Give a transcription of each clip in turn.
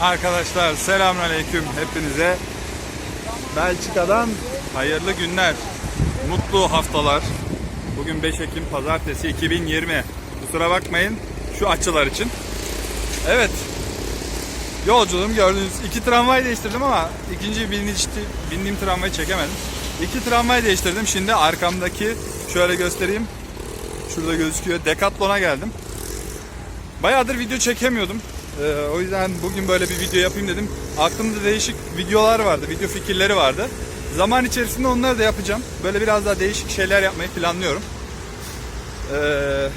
Arkadaşlar selamünaleyküm hepinize. Belçika'dan hayırlı günler, mutlu haftalar. Bugün 5 Ekim Pazartesi 2020. Kusura bakmayın şu açılar için. Evet. Yolculuğum gördüğünüz iki tramvay değiştirdim ama ikinci bindiğim, bindiğim tramvayı çekemedim. İki tramvay değiştirdim. Şimdi arkamdaki şöyle göstereyim. Şurada gözüküyor. Decathlon'a geldim. Bayağıdır video çekemiyordum. Ee, o yüzden bugün böyle bir video yapayım dedim. Aklımda değişik videolar vardı, video fikirleri vardı. Zaman içerisinde onları da yapacağım. Böyle biraz daha değişik şeyler yapmayı planlıyorum. Ee,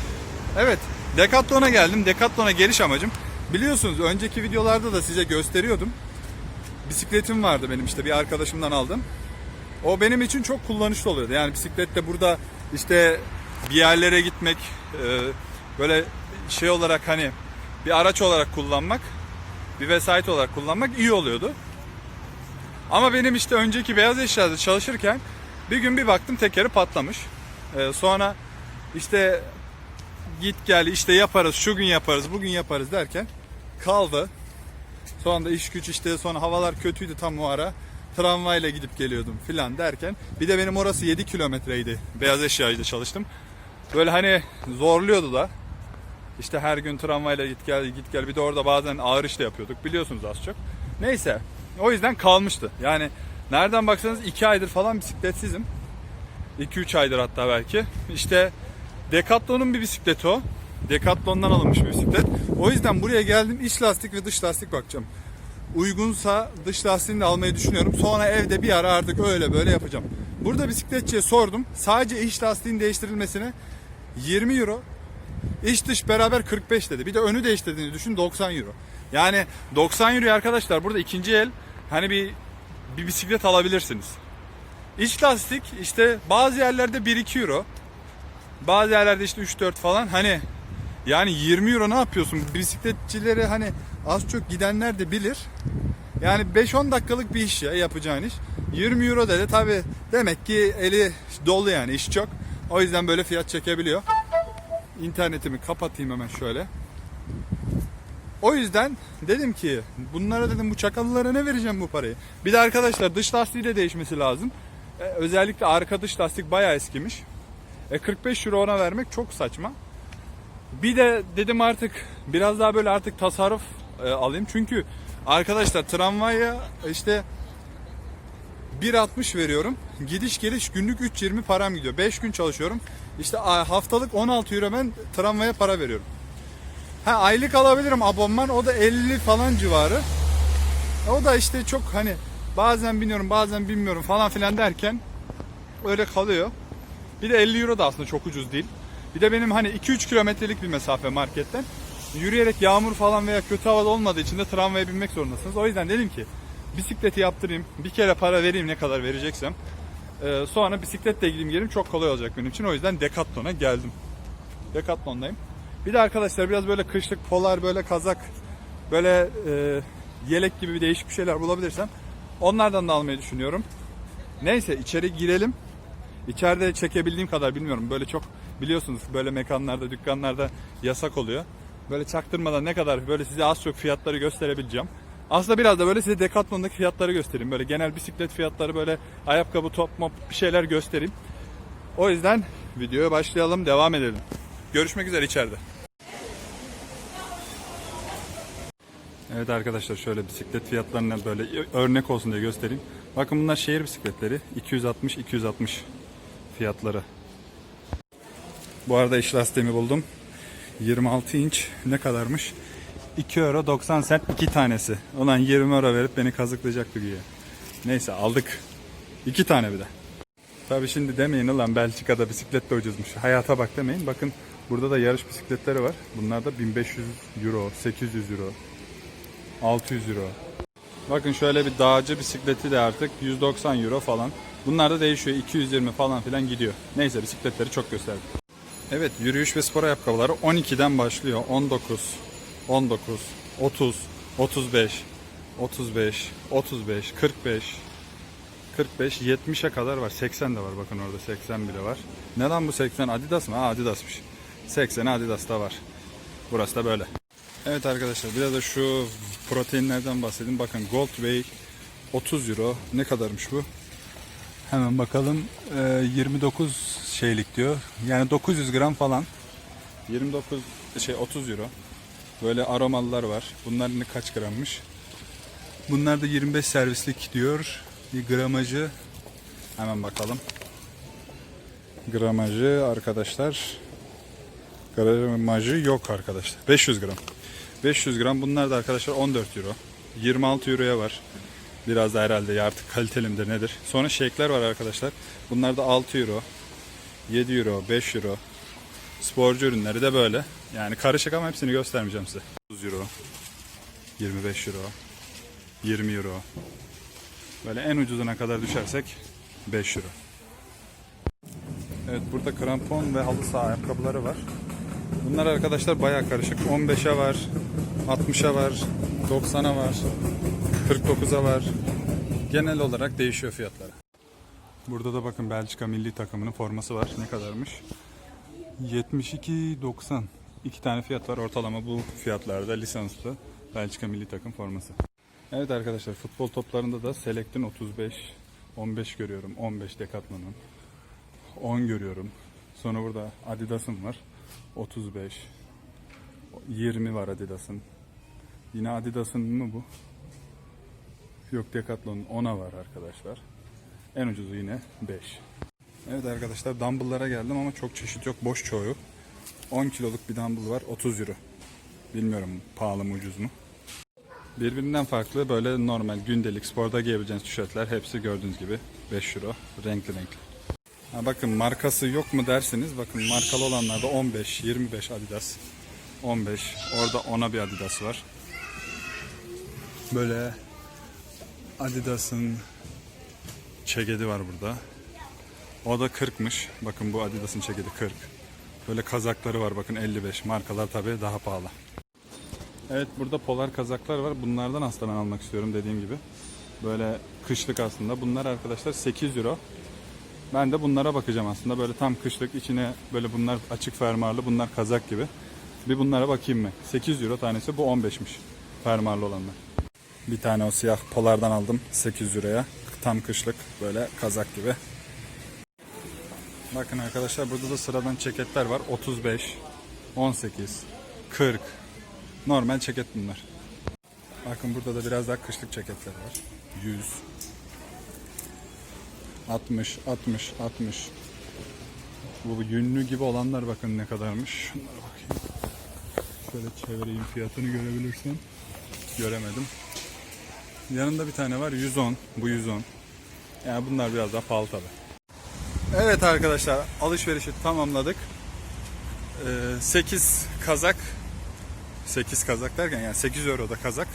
evet, Decathlon'a geldim. Decathlon'a geliş amacım. Biliyorsunuz önceki videolarda da size gösteriyordum. Bisikletim vardı benim işte bir arkadaşımdan aldım. O benim için çok kullanışlı oluyordu. Yani bisikletle burada işte bir yerlere gitmek, e, böyle şey olarak hani bir araç olarak kullanmak, bir vesayet olarak kullanmak iyi oluyordu. Ama benim işte önceki beyaz eşyada çalışırken bir gün bir baktım tekeri patlamış. E, sonra işte git gel işte yaparız, şu gün yaparız, bugün yaparız derken kaldı. Sonra da iş güç işte sonra havalar kötüydü tam o ara. Tramvayla gidip geliyordum filan derken. Bir de benim orası 7 kilometreydi. Beyaz eşyacıda çalıştım. Böyle hani zorluyordu da. İşte her gün tramvayla git gel git gel. Bir de orada bazen ağır iş de yapıyorduk. Biliyorsunuz az çok. Neyse. O yüzden kalmıştı. Yani nereden baksanız 2 aydır falan bisikletsizim. 2-3 aydır hatta belki. İşte Decathlon'un bir bisikleti o. Decathlon'dan alınmış bir bisiklet. O yüzden buraya geldim iç lastik ve dış lastik bakacağım. Uygunsa dış lastiğini de almayı düşünüyorum. Sonra evde bir ara artık öyle böyle yapacağım. Burada bisikletçiye sordum. Sadece iç lastiğin değiştirilmesine 20 euro. İç dış beraber 45 dedi. Bir de önü değiştirdiğini düşün 90 euro. Yani 90 euro arkadaşlar burada ikinci el hani bir bir bisiklet alabilirsiniz. İç lastik işte bazı yerlerde 1-2 euro. Bazı yerlerde işte 3-4 falan hani yani 20 euro ne yapıyorsun? Bisikletçileri hani az çok gidenler de bilir. Yani 5-10 dakikalık bir iş ya yapacağın iş. 20 euro dedi tabi demek ki eli dolu yani iş çok. O yüzden böyle fiyat çekebiliyor. İnternetimi kapatayım hemen şöyle. O yüzden dedim ki bunlara dedim bu çakallara ne vereceğim bu parayı. Bir de arkadaşlar dış lastiği de değişmesi lazım. Ee, özellikle arka dış lastik bayağı eskimiş. E 45 euro ona vermek çok saçma. Bir de dedim artık biraz daha böyle artık tasarruf e, alayım. Çünkü arkadaşlar tramvaya işte 1.60 veriyorum. Gidiş geliş günlük 3.20 param gidiyor. 5 gün çalışıyorum. İşte haftalık 16 euro ben tramvaya para veriyorum. Ha aylık alabilirim abonman o da 50 falan civarı. O da işte çok hani bazen biniyorum bazen bilmiyorum falan filan derken öyle kalıyor. Bir de 50 euro da aslında çok ucuz değil. Bir de benim hani 2-3 kilometrelik bir mesafe marketten. Yürüyerek yağmur falan veya kötü havada olmadığı için de tramvaya binmek zorundasınız. O yüzden dedim ki bisikleti yaptırayım. Bir kere para vereyim ne kadar vereceksem. Ee, sonra bisikletle gideyim geleyim çok kolay olacak benim için. O yüzden Decathlon'a geldim. Decathlon'dayım. Bir de arkadaşlar biraz böyle kışlık polar böyle kazak böyle e, yelek gibi bir değişik bir şeyler bulabilirsem onlardan da almayı düşünüyorum. Neyse içeri girelim. İçeride çekebildiğim kadar bilmiyorum. Böyle çok biliyorsunuz böyle mekanlarda, dükkanlarda yasak oluyor. Böyle çaktırmadan ne kadar böyle size az çok fiyatları gösterebileceğim. Aslında biraz da böyle size Decathlon'daki fiyatları göstereyim. Böyle genel bisiklet fiyatları böyle ayakkabı, top, mop bir şeyler göstereyim. O yüzden videoya başlayalım, devam edelim. Görüşmek üzere içeride. Evet arkadaşlar şöyle bisiklet fiyatlarını böyle örnek olsun diye göstereyim. Bakın bunlar şehir bisikletleri. 260-260 fiyatları. Bu arada iş lastiğimi buldum. 26 inç ne kadarmış? 2 euro 90 cent iki tanesi. Ulan 20 euro verip beni kazıklayacaktı güya. Neyse aldık. İki tane bir de. Tabi şimdi demeyin ulan Belçika'da bisiklet de ucuzmuş. Hayata bak demeyin. Bakın burada da yarış bisikletleri var. Bunlar da 1500 euro, 800 euro, 600 euro. Bakın şöyle bir dağcı bisikleti de artık 190 euro falan. Bunlar da değişiyor 220 falan filan gidiyor. Neyse bisikletleri çok gösterdim. Evet yürüyüş ve spor ayakkabıları 12'den başlıyor. 19, 19, 30, 35, 35, 35, 45, 45, 70'e kadar var. 80 de var bakın orada 80 bile var. Neden bu 80? Adidas mı? Ha Adidas'mış. 80 Adidas da var. Burası da böyle. Evet arkadaşlar biraz da şu proteinlerden bahsedeyim. Bakın Gold Whey 30 euro. Ne kadarmış bu? Hemen bakalım. Ee, 29 şeylik diyor. Yani 900 gram falan. 29 şey 30 euro. Böyle aromalılar var. Bunlar ne kaç grammış? Bunlar da 25 servislik diyor. Bir gramajı hemen bakalım. Gramajı arkadaşlar gramajı yok arkadaşlar. 500 gram. 500 gram bunlar da arkadaşlar 14 euro. 26 euroya var. Biraz da herhalde ya artık kaliteli midir nedir. Sonra shake'ler var arkadaşlar. Bunlar da 6 euro. 7 euro, 5 euro. Sporcu ürünleri de böyle. Yani karışık ama hepsini göstermeyeceğim size. 30 euro. 25 euro. 20 euro. Böyle en ucuzuna kadar düşersek 5 euro. Evet burada krampon ve halı saha ayakkabıları var. Bunlar arkadaşlar bayağı karışık. 15'e var, 60'a var, 90'a var, 49'a var. Genel olarak değişiyor fiyatları. Burada da bakın Belçika milli takımının forması var. Ne kadarmış? 72.90. İki tane fiyat var. Ortalama bu fiyatlarda lisanslı Belçika milli takım forması. Evet arkadaşlar futbol toplarında da Select'in 35, 15 görüyorum. 15 Decathlon'un. 10 görüyorum. Sonra burada Adidas'ın var. 35. 20 var Adidas'ın. Yine Adidas'ın mı bu? Yok Decathlon'un 10'a var arkadaşlar. En ucuzu yine 5. Evet arkadaşlar dumbbell'lara geldim ama çok çeşit yok. Boş çoğu. 10 kiloluk bir dumbbell var. 30 euro. Bilmiyorum pahalı mı ucuz mu. Birbirinden farklı böyle normal gündelik sporda giyebileceğiniz tişörtler hepsi gördüğünüz gibi 5 euro. Renkli renkli. Ha bakın markası yok mu derseniz bakın markalı olanlarda 15, 25 Adidas. 15. Orada ona bir Adidas var. Böyle Adidas'ın çekedi var burada. O da 40'mış. Bakın bu Adidas'ın çekedi 40. Böyle kazakları var bakın 55. Markalar tabii daha pahalı. Evet burada polar kazaklar var. Bunlardan aslında ben almak istiyorum dediğim gibi. Böyle kışlık aslında. Bunlar arkadaşlar 8 euro. Ben de bunlara bakacağım aslında. Böyle tam kışlık içine böyle bunlar açık fermuarlı. Bunlar kazak gibi. Bir bunlara bakayım mı? 8 euro tanesi bu 15'miş. Fermuarlı olanlar. Bir tane o siyah polardan aldım 8 euroya. Tam kışlık böyle kazak gibi. Bakın arkadaşlar burada da sıradan ceketler var. 35, 18, 40. Normal ceket bunlar. Bakın burada da biraz daha kışlık ceketler var. 100, 60, 60, 60. Bu yünlü gibi olanlar bakın ne kadarmış. Şunlara bakayım. Şöyle çevireyim fiyatını görebilirsem. Göremedim. Yanında bir tane var 110. Bu 110. Yani bunlar biraz daha pahalı tabi. Evet arkadaşlar alışverişi tamamladık. Ee, 8 kazak 8 kazak derken yani 8 euro da kazak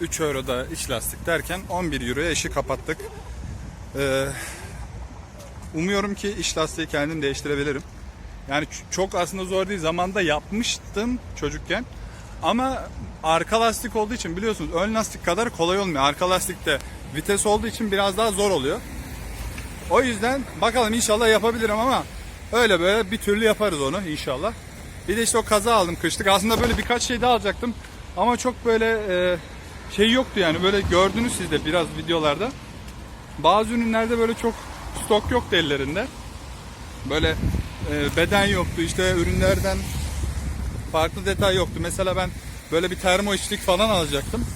3 euro da iç lastik derken 11 euroya işi kapattık. Ee, umuyorum ki iç lastiği kendim değiştirebilirim. Yani çok aslında zor değil. Zamanda yapmıştım çocukken. Ama arka lastik olduğu için biliyorsunuz ön lastik kadar kolay olmuyor. Arka lastikte vites olduğu için biraz daha zor oluyor. O yüzden bakalım inşallah yapabilirim ama öyle böyle bir türlü yaparız onu inşallah. Bir de işte o kaza aldım kışlık. Aslında böyle birkaç şey daha alacaktım. Ama çok böyle e, şey yoktu yani. Böyle gördünüz siz de biraz videolarda. Bazı ürünlerde böyle çok stok yoktu ellerinde. Böyle e, beden yoktu. işte ürünlerden farklı detay yoktu. Mesela ben böyle bir termo içlik falan alacaktım.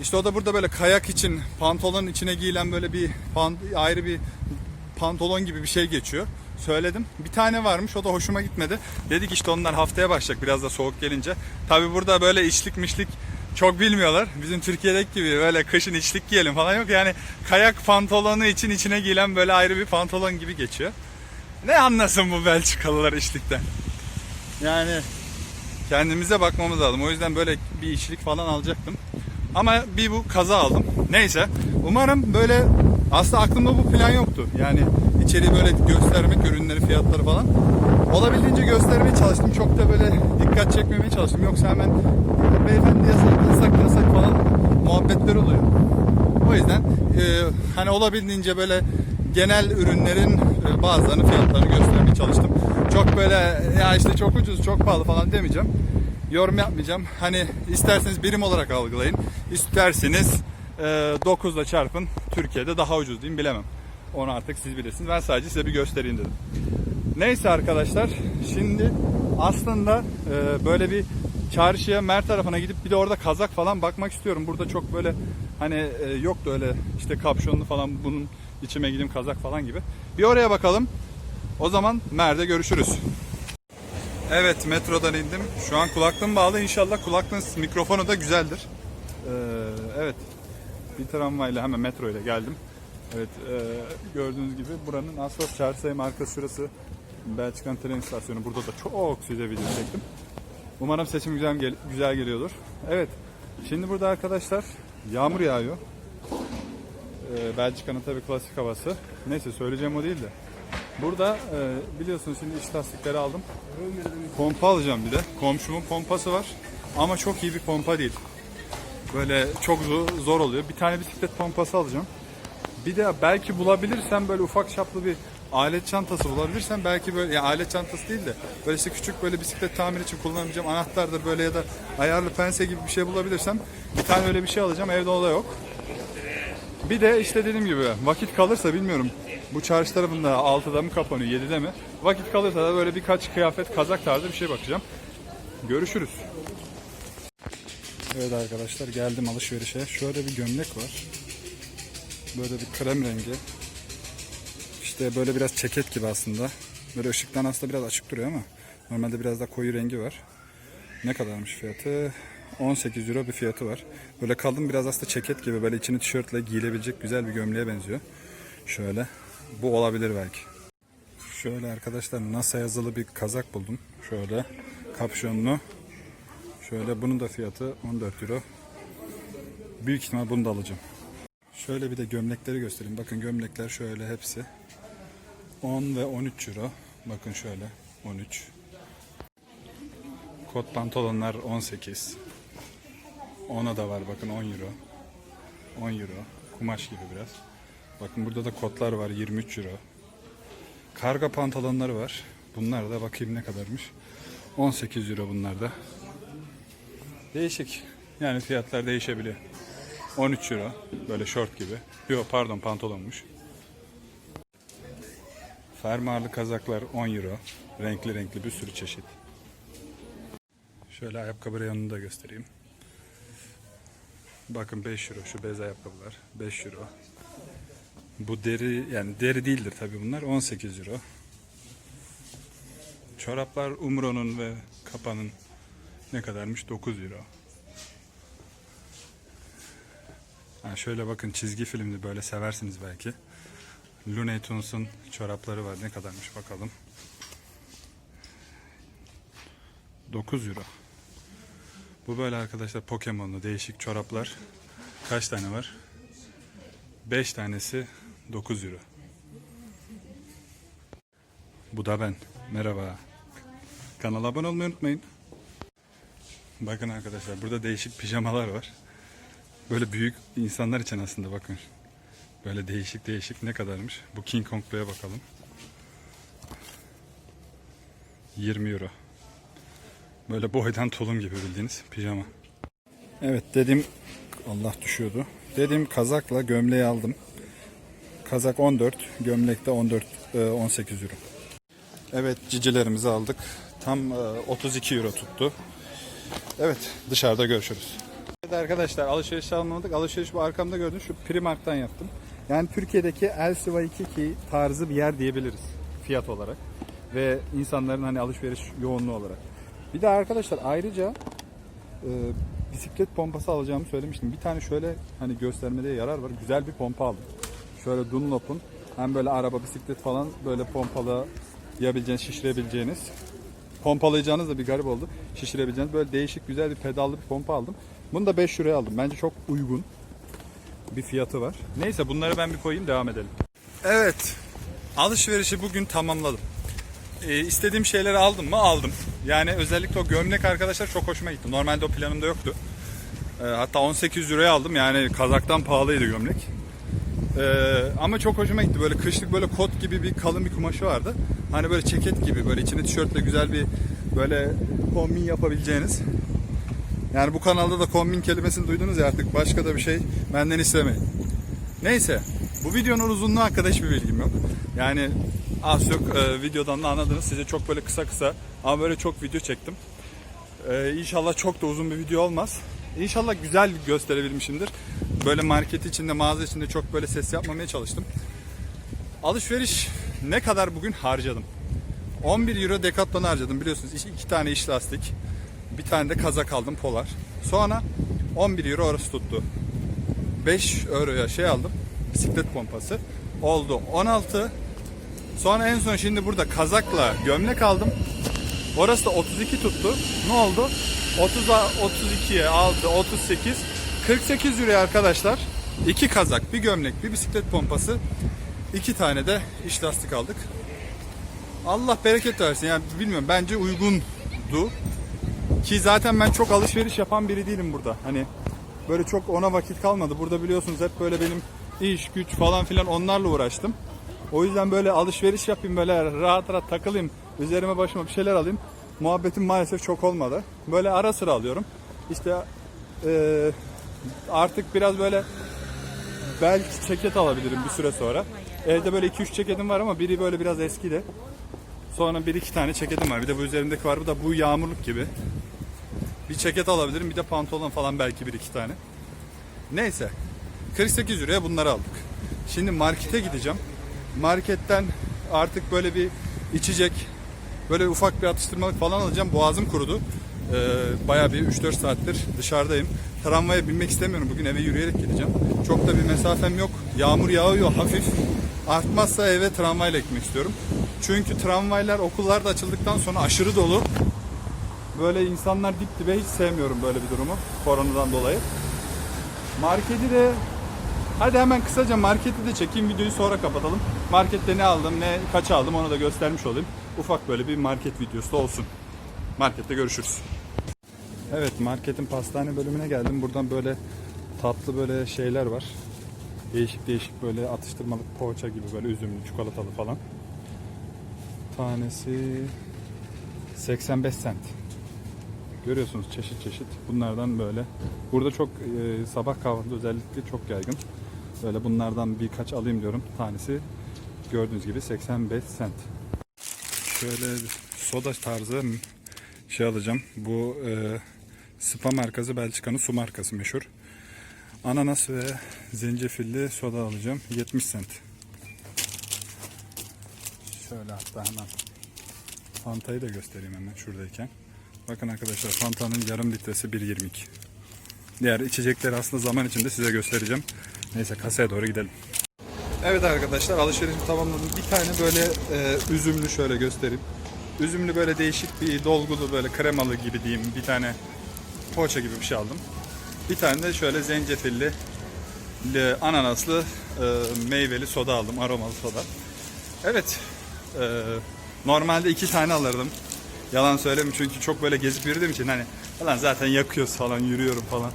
İşte o da burada böyle kayak için pantolonun içine giyilen böyle bir pan- ayrı bir pantolon gibi bir şey geçiyor. Söyledim. Bir tane varmış o da hoşuma gitmedi. Dedik işte onlar haftaya başlayacak biraz da soğuk gelince. Tabi burada böyle içlik mişlik çok bilmiyorlar. Bizim Türkiye'deki gibi böyle kışın içlik giyelim falan yok. Yani kayak pantolonu için içine giyilen böyle ayrı bir pantolon gibi geçiyor. Ne anlasın bu Belçikalılar içlikten. Yani kendimize bakmamız lazım. O yüzden böyle bir içlik falan alacaktım. Ama bir bu kaza aldım. Neyse. Umarım böyle aslında aklımda bu plan yoktu. Yani içeriği böyle göstermek, ürünleri, fiyatları falan. Olabildiğince göstermeye çalıştım. Çok da böyle dikkat çekmemeye çalıştım. Yoksa hemen beyefendi yasak, yasak, yasak falan muhabbetler oluyor. O yüzden e, hani olabildiğince böyle genel ürünlerin e, bazılarını fiyatlarını göstermeye çalıştım. Çok böyle ya işte çok ucuz, çok pahalı falan demeyeceğim. yorum yapmayacağım. Hani isterseniz birim olarak algılayın. İsterseniz e, 9'la çarpın. Türkiye'de daha ucuz diyeyim bilemem. Onu artık siz bilirsiniz. Ben sadece size bir göstereyim dedim. Neyse arkadaşlar şimdi aslında e, böyle bir çarşıya Mer tarafına gidip bir de orada kazak falan bakmak istiyorum. Burada çok böyle hani e, yoktu öyle işte kapşonlu falan bunun içime gideyim kazak falan gibi. Bir oraya bakalım. O zaman Mer'de görüşürüz. Evet metrodan indim. Şu an kulaklığım bağlı. İnşallah kulaklığın mikrofonu da güzeldir. Ee, evet bir tramvayla hemen metro ile geldim. Evet e, gördüğünüz gibi buranın Asfalt Çarşıya markası şurası. Belçika'nın tren istasyonu. Burada da çok size video çektim. Umarım seçim güzel, gel- güzel geliyordur. Evet şimdi burada arkadaşlar yağmur yağıyor. Ee, Belçika'nın tabii klasik havası. Neyse söyleyeceğim o değil de. Burada e, biliyorsunuz şimdi iç lastikleri aldım. Pompa alacağım bir de. Komşumun pompası var. Ama çok iyi bir pompa değil. Böyle çok zo- zor oluyor. Bir tane bisiklet pompası alacağım. Bir de belki bulabilirsem böyle ufak çaplı bir alet çantası bulabilirsem belki böyle yani alet çantası değil de böyle işte küçük böyle bisiklet tamir için kullanabileceğim anahtardır böyle ya da ayarlı pense gibi bir şey bulabilirsem bir tane öyle bir şey alacağım. Evde o da yok. Bir de işte dediğim gibi vakit kalırsa bilmiyorum bu çarşı tarafında 6'da mı kapanıyor 7'de mi? Vakit kalırsa da böyle birkaç kıyafet kazak tarzı bir şey bakacağım. Görüşürüz. Evet arkadaşlar geldim alışverişe. Şöyle bir gömlek var. Böyle bir krem rengi. İşte böyle biraz ceket gibi aslında. Böyle ışıktan aslında biraz açık duruyor ama normalde biraz da koyu rengi var. Ne kadarmış fiyatı? 18 euro bir fiyatı var. Böyle kalın biraz aslında ceket gibi böyle içini tişörtle giyilebilecek güzel bir gömleğe benziyor. Şöyle. Bu olabilir belki. Şöyle arkadaşlar NASA yazılı bir kazak buldum. Şöyle kapşonlu. Şöyle bunun da fiyatı 14 euro. Büyük ihtimal bunu da alacağım. Şöyle bir de gömlekleri göstereyim. Bakın gömlekler şöyle hepsi. 10 ve 13 euro. Bakın şöyle 13. Kot pantolonlar 18. Ona da var bakın 10 euro. 10 euro. Kumaş gibi biraz. Bakın burada da kotlar var 23 euro. Karga pantolonları var. Bunlar da bakayım ne kadarmış. 18 euro bunlar da. Değişik. Yani fiyatlar değişebiliyor. 13 euro. Böyle şort gibi. Yok pardon pantolonmuş. Fermuarlı kazaklar 10 euro. Renkli renkli bir sürü çeşit. Şöyle ayakkabı reyonunu da göstereyim. Bakın 5 euro şu bez ayakkabılar. 5 euro. Bu deri yani deri değildir tabii bunlar. 18 euro. Çoraplar Umro'nun ve Kapa'nın ne kadarmış? 9 euro. Ha şöyle bakın çizgi filmdi böyle seversiniz belki. Looney Tunes'un çorapları var. Ne kadarmış bakalım. 9 euro. Bu böyle arkadaşlar Pokemon'lu değişik çoraplar. Kaç tane var? 5 tanesi 9 euro. Bu da ben. Merhaba. Kanala abone olmayı unutmayın. Bakın arkadaşlar burada değişik pijamalar var. Böyle büyük insanlar için aslında bakın. Böyle değişik değişik ne kadarmış? Bu King Kong'luya bakalım. 20 euro. Böyle boydan tulum gibi bildiğiniz pijama. Evet dedim Allah düşüyordu. Dedim kazakla gömleği aldım. Kazak 14, gömlek de 14 e, 18 euro. Evet cicilerimizi aldık. Tam e, 32 euro tuttu. Evet dışarıda görüşürüz. Evet arkadaşlar alışveriş almadık. Alışveriş bu arkamda gördüğünüz şu Primark'tan yaptım. Yani Türkiye'deki LCY 22 tarzı bir yer diyebiliriz fiyat olarak. Ve insanların hani alışveriş yoğunluğu olarak. Bir de arkadaşlar ayrıca e, bisiklet pompası alacağımı söylemiştim. Bir tane şöyle hani göstermede yarar var. Güzel bir pompa aldım. Şöyle Dunlop'un hem böyle araba, bisiklet falan böyle pompalayabileceğiniz, şişirebileceğiniz pompalayacağınız da bir garip oldu. Şişirebileceğiniz böyle değişik güzel bir pedallı bir pompa aldım. Bunu da 5 liraya aldım. Bence çok uygun bir fiyatı var. Neyse bunları ben bir koyayım devam edelim. Evet. Alışverişi bugün tamamladım. Ee, istediğim şeyleri aldım mı? Aldım. Yani özellikle o gömlek arkadaşlar çok hoşuma gitti. Normalde o planımda yoktu. Ee, hatta 18 liraya aldım. Yani kazaktan pahalıydı gömlek. Ee, ama çok hoşuma gitti. Böyle kışlık böyle kot gibi bir kalın bir kumaşı vardı. Hani böyle ceket gibi böyle içine tişörtle güzel bir böyle kombin yapabileceğiniz. Yani bu kanalda da kombin kelimesini duydunuz ya artık başka da bir şey benden istemeyin. Neyse bu videonun uzunluğu hakkında hiçbir bilgim yok. Yani az çok e, videodan da anladınız. Size çok böyle kısa kısa ama böyle çok video çektim. E, inşallah çok da uzun bir video olmaz. İnşallah güzel gösterebilmişimdir. Böyle market içinde, mağaza içinde çok böyle ses yapmamaya çalıştım. Alışveriş ne kadar bugün harcadım? 11 euro Decathlon harcadım biliyorsunuz. İki, tane iş lastik. Bir tane de kazak aldım polar. Sonra 11 euro orası tuttu. 5 euroya şey aldım. Bisiklet pompası. Oldu 16. Sonra en son şimdi burada kazakla gömlek aldım. Orası da 32 tuttu. Ne oldu? 30'a 32'ye 6 38 48 euroya arkadaşlar. İki kazak, bir gömlek, bir bisiklet pompası, iki tane de iş lastik aldık. Allah bereket versin. Yani bilmiyorum bence uygundu. Ki zaten ben çok alışveriş yapan biri değilim burada. Hani böyle çok ona vakit kalmadı. Burada biliyorsunuz hep böyle benim iş, güç falan filan onlarla uğraştım. O yüzden böyle alışveriş yapayım böyle rahat rahat takılayım. Üzerime başıma bir şeyler alayım. Muhabbetim maalesef çok olmadı. Böyle ara sıra alıyorum. İşte eee, artık biraz böyle belki ceket alabilirim bir süre sonra. Evde böyle 2-3 ceketim var ama biri böyle biraz eski de. Sonra bir iki tane ceketim var. Bir de bu üzerimdeki var. Bu da bu yağmurluk gibi. Bir ceket alabilirim. Bir de pantolon falan belki bir iki tane. Neyse. 48 liraya bunları aldık. Şimdi markete gideceğim. Marketten artık böyle bir içecek, böyle ufak bir atıştırmalık falan alacağım. Boğazım kurudu. Ee, bayağı bir 3-4 saattir dışarıdayım. Tramvaya binmek istemiyorum. Bugün eve yürüyerek gideceğim. Çok da bir mesafem yok. Yağmur yağıyor hafif. Artmazsa eve tramvayla gitmek istiyorum. Çünkü tramvaylar okullar da açıldıktan sonra aşırı dolu. Böyle insanlar dip dibe hiç sevmiyorum böyle bir durumu koronadan dolayı. Marketi de hadi hemen kısaca marketi de çekeyim videoyu sonra kapatalım. Markette ne aldım ne kaç aldım onu da göstermiş olayım. Ufak böyle bir market videosu da olsun. Markette görüşürüz. Evet marketin pastane bölümüne geldim. Buradan böyle tatlı böyle şeyler var. Değişik değişik böyle atıştırmalık poğaça gibi böyle üzümlü, çikolatalı falan. Tanesi 85 cent. Görüyorsunuz çeşit çeşit. Bunlardan böyle. Burada çok e, sabah kahvaltıda özellikle çok yaygın. Böyle bunlardan birkaç alayım diyorum. Tanesi gördüğünüz gibi 85 cent. Şöyle soda tarzı şey alacağım. Bu e, Spa markası Belçika'nın su markası meşhur. Ananas ve zencefilli soda alacağım. 70 cent. Şöyle hatta hemen Fanta'yı da göstereyim hemen şuradayken. Bakın arkadaşlar Fanta'nın yarım litresi 1.22. Diğer içecekleri aslında zaman içinde size göstereceğim. Neyse kasaya doğru gidelim. Evet arkadaşlar alışverişimi tamamladım. Bir tane böyle e, üzümlü şöyle göstereyim. Üzümlü böyle değişik bir dolgulu böyle kremalı gibi diyeyim bir tane poğaça gibi bir şey aldım. Bir tane de şöyle zencefilli li- ananaslı e, meyveli soda aldım. Aromalı soda. Evet. E, normalde iki tane alırdım. Yalan söylemiyorum çünkü çok böyle gezip yürüdüğüm için hani falan zaten yakıyoruz falan yürüyorum falan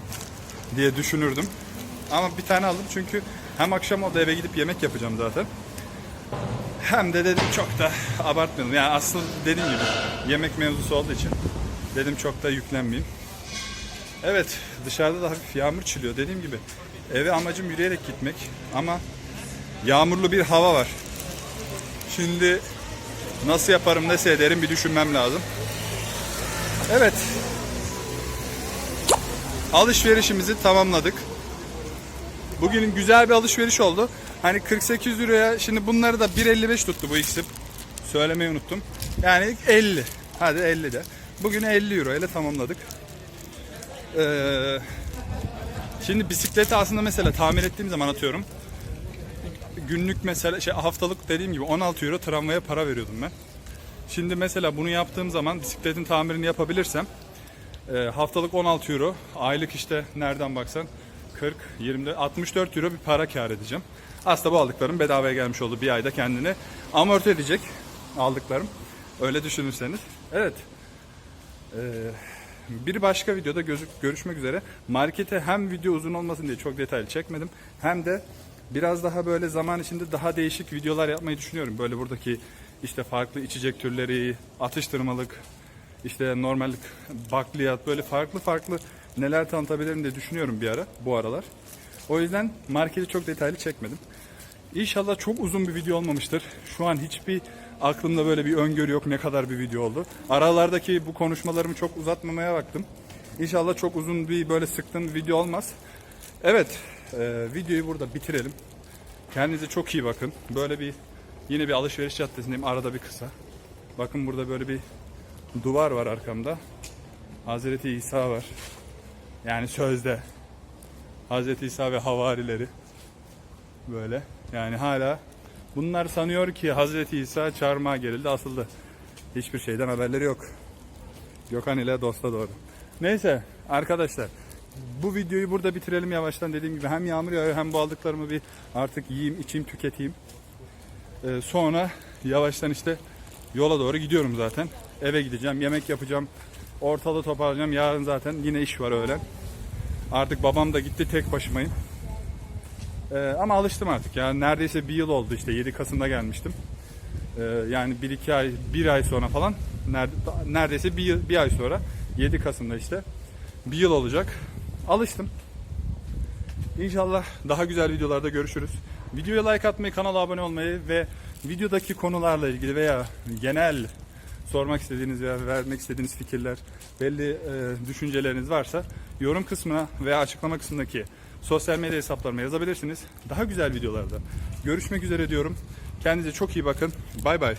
diye düşünürdüm. Ama bir tane aldım çünkü hem akşam o da eve gidip yemek yapacağım zaten. Hem de dedim çok da abartmayalım. Yani aslında dediğim gibi yemek mevzusu olduğu için dedim çok da yüklenmeyeyim. Evet dışarıda da hafif yağmur çiliyor dediğim gibi. Eve amacım yürüyerek gitmek ama yağmurlu bir hava var. Şimdi nasıl yaparım nasıl ederim bir düşünmem lazım. Evet. Alışverişimizi tamamladık. Bugün güzel bir alışveriş oldu. Hani 48 liraya şimdi bunları da 1.55 tuttu bu ikisi. Söylemeyi unuttum. Yani 50. Hadi 50 de. Bugün 50 euro ile tamamladık. Ee, şimdi bisikleti aslında mesela tamir ettiğim zaman atıyorum. Günlük mesela şey haftalık dediğim gibi 16 euro tramvaya para veriyordum ben. Şimdi mesela bunu yaptığım zaman bisikletin tamirini yapabilirsem e, haftalık 16 euro, aylık işte nereden baksan 40, 20, 64 euro bir para kar edeceğim. Aslında bu aldıklarım bedavaya gelmiş oldu bir ayda kendini amorti edecek aldıklarım. Öyle düşünürseniz. Evet. Ee, bir başka videoda gözük, görüşmek üzere. Markete hem video uzun olmasın diye çok detaylı çekmedim. Hem de biraz daha böyle zaman içinde daha değişik videolar yapmayı düşünüyorum. Böyle buradaki işte farklı içecek türleri, atıştırmalık, işte normal bakliyat böyle farklı farklı neler tanıtabilirim diye düşünüyorum bir ara bu aralar. O yüzden marketi çok detaylı çekmedim. İnşallah çok uzun bir video olmamıştır. Şu an hiçbir aklımda böyle bir öngörü yok ne kadar bir video oldu. Aralardaki bu konuşmalarımı çok uzatmamaya baktım. İnşallah çok uzun bir böyle sıktığım bir video olmaz. Evet, e, videoyu burada bitirelim. Kendinize çok iyi bakın. Böyle bir yine bir alışveriş caddesindeyim arada bir kısa. Bakın burada böyle bir duvar var arkamda. Hazreti İsa var. Yani sözde. Hazreti İsa ve havarileri. Böyle. Yani hala bunlar sanıyor ki Hazreti İsa çarmıha gerildi asıldı. Hiçbir şeyden haberleri yok. Gökhan ile dosta doğru. Neyse arkadaşlar bu videoyu burada bitirelim yavaştan dediğim gibi hem yağmur yağıyor hem bu aldıklarımı bir artık yiyeyim içeyim tüketeyim. Ee, sonra yavaştan işte yola doğru gidiyorum zaten. Eve gideceğim yemek yapacağım. Ortalığı toparlayacağım. Yarın zaten yine iş var öğlen. Artık babam da gitti tek başımayım. Ee, ama alıştım artık ya. Neredeyse bir yıl oldu işte 7 Kasım'da gelmiştim. Ee, yani 1-2 ay, bir ay sonra falan nerede, neredeyse bir, bir ay sonra 7 Kasım'da işte bir yıl olacak. Alıştım. İnşallah daha güzel videolarda görüşürüz. Videoya like atmayı, kanala abone olmayı ve videodaki konularla ilgili veya genel sormak istediğiniz veya vermek istediğiniz fikirler, belli e, düşünceleriniz varsa yorum kısmına veya açıklama kısmındaki sosyal medya hesaplarıma yazabilirsiniz. Daha güzel videolarda görüşmek üzere diyorum. Kendinize çok iyi bakın. Bay bay.